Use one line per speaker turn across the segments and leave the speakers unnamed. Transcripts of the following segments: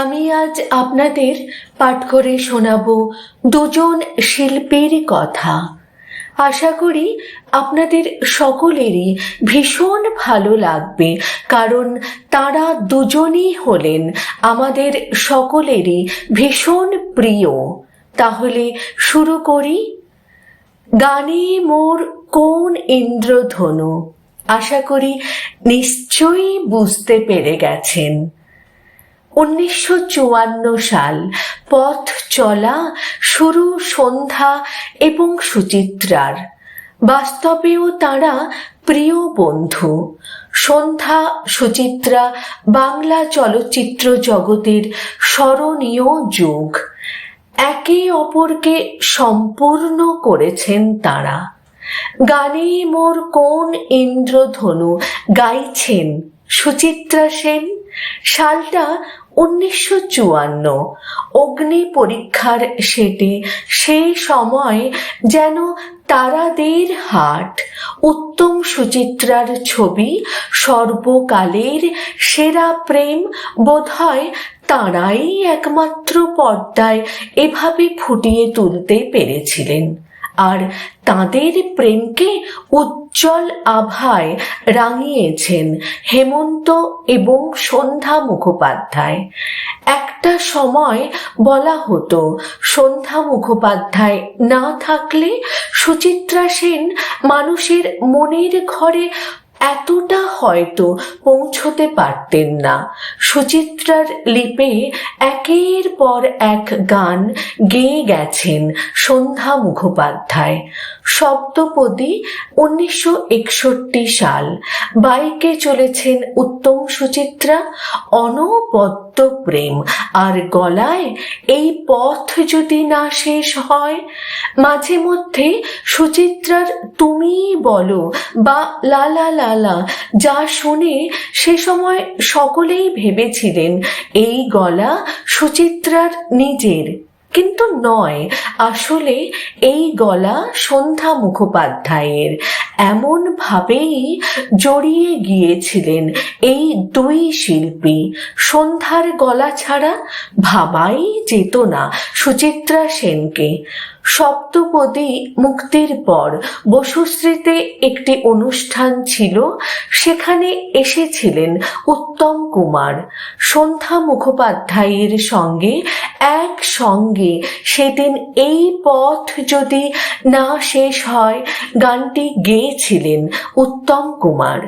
আমি আজ আপনাদের পাঠ করে শোনাব দুজন শিল্পীর কথা। আশা করি আপনাদের সকলেরই ভীষণ ভালো লাগবে, কারণ তারা দুজনই হলেন আমাদের সকলেরই ভীষণ প্রিয়। তাহলে শুরু করি। গানে মোর কোন ইন্দ্রধনু? আশা করি নিশ্চয়ই বুঝতে পেরে গেছেন। উনিশশো চুয়ান্ন সাল পথ চলা শুরু সন্ধ্যা এবং সুচিত্রার। বাস্তবেও তারা প্রিয় বন্ধু। সন্ধ্যা, সুচিত্রা বাংলা চলচ্চিত্র জগতের স্মরণীয় যুগ। একে অপরকে সম্পূর্ণ করেছেন তারা। গানে মোর কোন ইন্দ্রধনু গাইছেন সুচিত্রা সেন? সালটা উনিশশো চুয়ান্ন অগ্নি পরীক্ষার সেটে সেই সময় যেন তারাদের হাট, উত্তম সুচিত্রার ছবি, সর্বকালের সেরা প্রেম বোধহয় তাঁরাই একমাত্র পর্দায় এভাবে ফুটিয়ে তুলতে পেরেছিলেন। আর তাদের প্রেমকে উজ্জ্বল আভায় রাঙিয়েছেন হেমন্ত এবং সন্ধ্যা মুখোপাধ্যায়। একটা সময় বলা হতো, সন্ধ্যা মুখোপাধ্যায় না থাকলে সুচিত্রা সেন মানুষের মনের ঘরে এতটা হয়তো পৌঁছতে পারতেন না। সুচিত্রার লিপে একের পর এক গান গেয়ে গেছেন সন্ধ্যা মুখোপাধ্যায়। সপ্তপদী উনিশশো একষট্টি সাল। বাইকে চলেছেন উত্তম সুচিত্রা, অনবদ্য প্রেম। আর গলায় এই পথ যদি না শেষ হয়, মাঝে মধ্যে সুচিত্রার তুমি বলো বা লালা লালা, যা শুনে সে সময় সকলেই ভেবেছিলেন, এই গলা সুচিত্রার নিজের। কিন্তু নয়, আসলে এই গলা সন্ধ্যা মুখোপাধ্যায়ের। এমন ভাবেই জড়িয়ে গিয়েছিলেন এই দুই শিল্পী। সন্ধ্যার গলা ছাড়া ভাবাই যেত না সুচিত্রা সেনকে। সপ্তপদী মুক্তির পর বসুশ্রীতে একটি অনুষ্ঠান ছিল। সেখানে এসেছিলেন উত্তম কুমার। সন্ধ্যা মুখোপাধ্যায়ের সঙ্গে এক সঙ্গে সেদিন এই পথ যদি না শেষ হয়, গানটি গেয়েছিলেন উত্তম কুমার।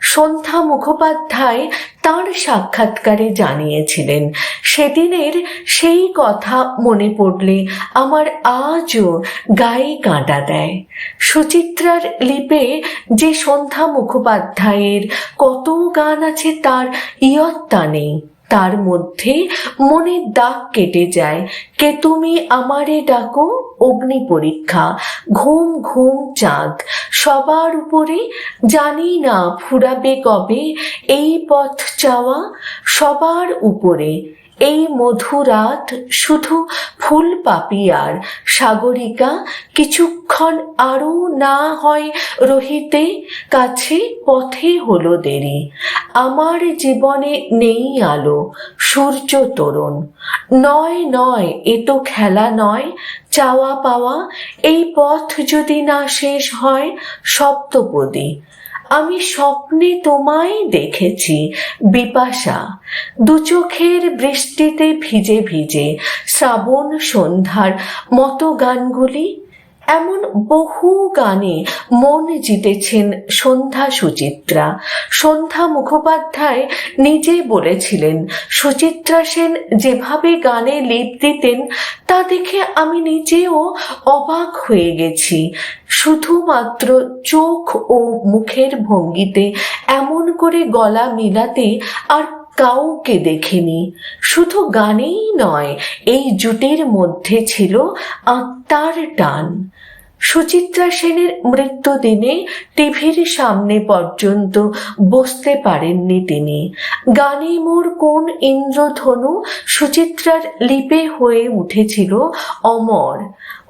সন্ধ্যা মুখোপাধ্যায় তার সাক্ষাৎকারে জানিয়েছিলেন, সেদিনের সেই কথা মনে পড়লে আমার আজও গায়ে কাঁটা দেয়। সুচিত্রার লিপে যে সন্ধ্যা মুখোপাধ্যায়ের কত গান আছে তার ইয়ত্তা নেই। তার মধ্যে মনের দাগ কেটে যায়। কে তুমি আমারে ডাকো? অগ্নি পরীক্ষা। ঘুম ঘুম চাঁদ। সবার উপরে জানি না ফুরাবে কবে। এই পথ চাওয়া সবার উপরে। এই মধুরাত শুধু ফুল পাপিয়ার সাগরিকা কিছুক্ষণ আরও না হয় রহিতে কাছে পথে হলো দেরি। আমার জীবনে নেই আলো, সূর্য তরুণ। নয় নয়, এ তো খেলা নয়, চাওয়া পাওয়া। এই পথ যদি না শেষ হয় সপ্তপদী। আমি স্বপ্নে তোমায় দেখেছি। বিপাশা দু চোখের বৃষ্টিতে ভিজে ভিজে শ্রাবণ সন্ধ্যার মতো গানগুলি এমন বহু গানে মন জিতেছেন সন্ধ্যা সুচিত্রা। সন্ধ্যা মুখোপাধ্যায় নিজে বলেছিলেন, সুচিত্রা সেন যেভাবে গানে লিপ দিতেন, তা দেখে আমি নিজেও অবাক হয়ে গেছি। শুধুমাত্র চোখ ও মুখের ভঙ্গিতে এমন করে গলা মিলাতে আর কাউকে দেখিনি। শুধু গানেই নয় এই জুটের মধ্যে ছিল আত্মার টান। সুচিত্রা সেনের মৃত্যুদিনে টিভির সামনে পর্যন্ত বসতে পারেননি তিনি। গানে মোর কোন ইন্দ্রধনু সুচিত্রার লিপে হয়ে উঠেছিল অমর।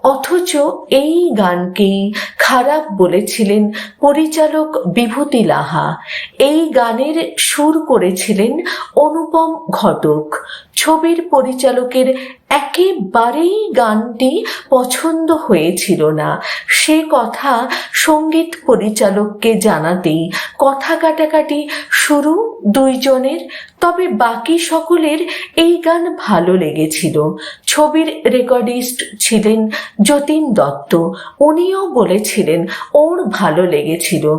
অথচ এই গানকেই খারাপ বলেছিলেন পরিচালক বিভূতি লাহা। এই গানের সুর করেছিলেন অনুপম ঘটক। ছবির পরিচালকের একেবারেই গানটি পছন্দ হয়েছিল না। সে কথা সংগীত পরিচালককে জানাতেই কথা কাটাকাটি শুরু দুইজনের, তবে বাকি সকলের এই গান ভালো লেগেছিল। ছবির রেকর্ডিস্ট ছিলেন যতীন দত্ত। উনিও বলেছিলেন, ওর ভালো লেগেছিল।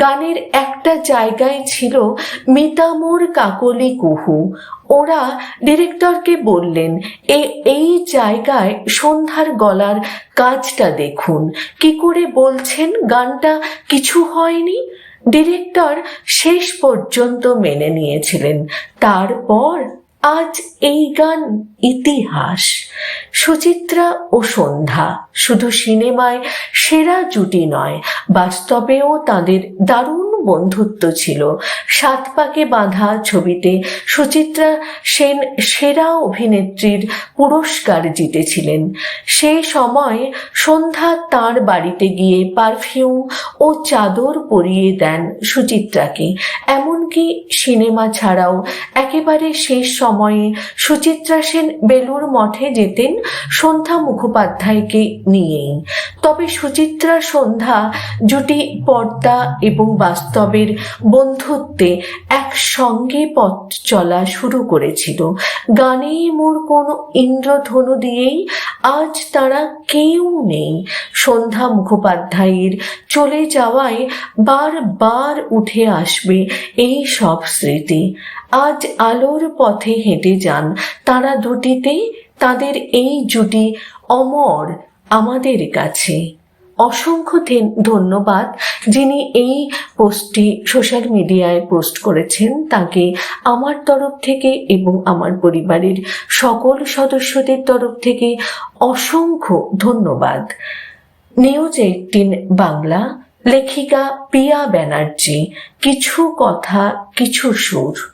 গানের একটা জায়গায় ছিল মিতামোর কাকলি কুহু। ওরা ডিরেক্টরকে বললেন, এ এই জায়গায় সন্ধ্যার গলার কাজটা দেখুন। কি করে বলছেন? গানটা কিছু হয়নি? ডিরেক্টর শেষ পর্যন্ত মেনে নিয়েছিলেন। তারপর আজ এই গান ইতিহাস। সুচিত্রা ও সন্ধ্যা শুধু সিনেমায় সেরা জুটি নয়, বাস্তবেও তাদের দারুণ বন্ধুত্ব ছিল। সাত পাকে বাঁধা ছবিতে সুচিত্রা সেন সেরা অভিনেত্রীর পুরস্কার জিতেছিলেন। সেই সময় সন্ধ্যা তার বাড়িতে গিয়ে পারফিউম ও চাদর পরিয়ে দেন সুচিত্রাকে। এমনকি সিনেমা ছাড়াও একেবারে শেষ সময়ে সুচিত্রা সেন বেলুর মঠে যেতেন সন্ধ্যা মুখোপাধ্যায়কে নিয়েই। তবে সুচিত্রা সন্ধ্যা জুটি, পর্দা এবং বাস্তবের বন্ধুত্বে একসঙ্গে পথ চলা শুরু করেছিল। গানে মোর কোনো ইন্দ্রধনু দিয়েই আজ তারা কেউ নেই। সন্ধ্যা মুখোপাধ্যায়ের চলে যাওয়ায় বারবার উঠে আসবে এই সব স্মৃতি। আজ আলোর পথে হেঁটে যান তারা দুটিতে, তাদের এই জুটি অমর আমাদের কাছে। অসংখ্য ধেন- ধন্যবাদ যিনি এই পোস্টটি সোশ্যাল মিডিয়ায় পোস্ট করেছেন। তাকে আমার তরফ থেকে এবং আমার পরিবারের সকল সদস্যদের তরফ থেকে অসংখ্য ধন্যবাদ। নিউজ এইটিন বাংলা লেখিকা পিয়া ব্যানার্জি কিছু কথা কিছু সুর।